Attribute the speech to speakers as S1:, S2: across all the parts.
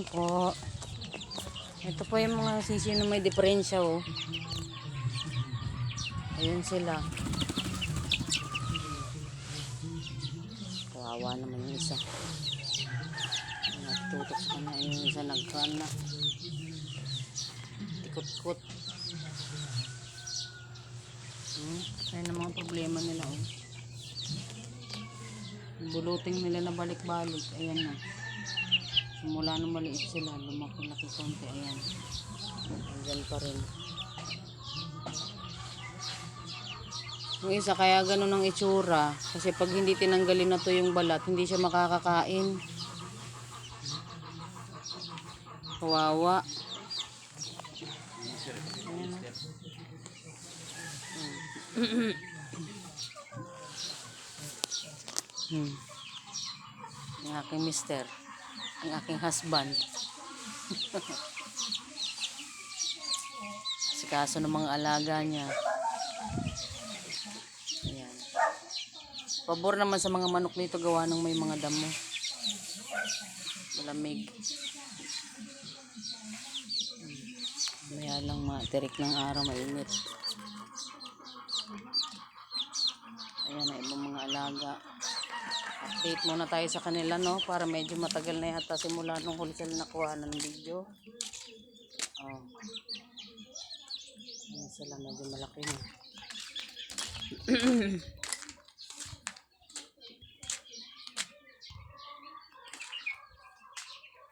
S1: morning po. Ito po yung mga sisi na may diferensya oh. Ayun sila. Kawawa naman yung isa. Nagtutok sa kanya yung isa nagkan na. Tikot-kot. Hmm? Ayun ang mga problema nila oh. Buluting nila na balik-balik. Ayan na. Simula nung maliit sila, lumaki-laki konti. Ayan. Andyan pa rin. Yung isa kaya ganun ang itsura. Kasi pag hindi tinanggalin na to yung balat, hindi siya makakakain. Kawawa. Hmm. Yung aking mister. Yung aking husband. Si kaso ng mga alaga niya. Ayan. Pabor naman sa mga manok nito gawa ng may mga damo. Malamig. Maya lang matirik ng araw, mainit. Ayan na ibang mga alaga. Update muna tayo sa kanila no para medyo matagal na yata simula nung huli sila nakuha ng video. Oh. Ayan sila medyo malaki na.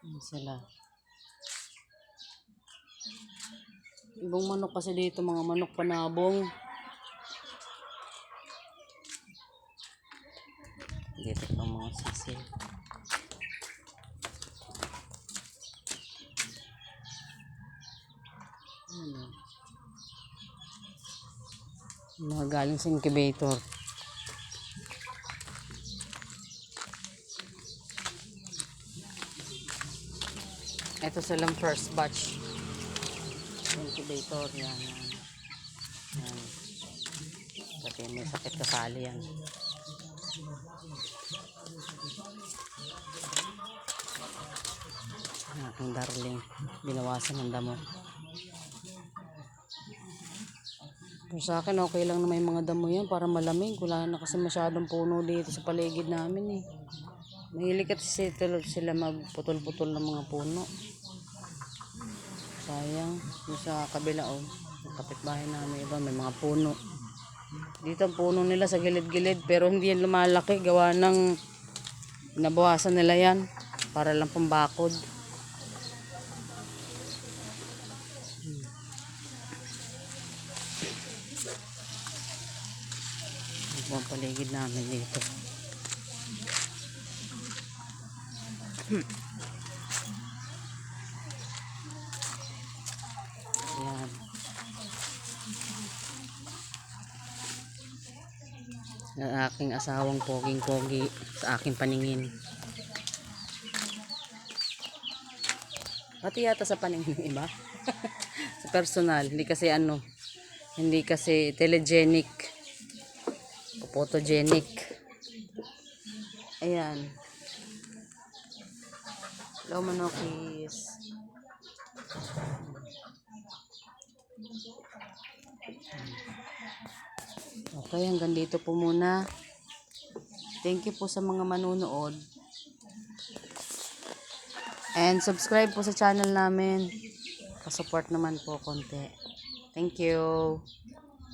S1: Ayan sila. Ibang manok kasi dito, mga manok panabong. Dito pa mga sisi. Ano? Mga galing sa incubator. Ito silang first batch. Incubator. Yan. yan. yan. Pati may sakit kasali yan. Aking darling. Binawasan ng damo. Pero sa akin, okay lang na may mga damo yan para malamig. Wala na kasi masyadong puno dito sa paligid namin eh. Mahilig kasi sila, sila magputol-putol ng mga puno. Sayang. Yung sa kabila oh. Yung kapitbahay namin iba may mga puno. Dito ang puno nila sa gilid-gilid pero hindi yan lumalaki. Gawa ng nabawasan nila yan para lang pambakod. Ito ang paligid namin dito. Ayan. Ang aking asawang poging-pogi sa aking paningin. Pati yata sa paningin ng iba. sa personal. Hindi kasi ano, hindi kasi telegenic. Photogenic. Ayan. Hello, Manokis. Okay, hanggang dito po muna. Thank you po sa mga manunood. And subscribe po sa channel namin. Pa-support naman po konti. Thank you.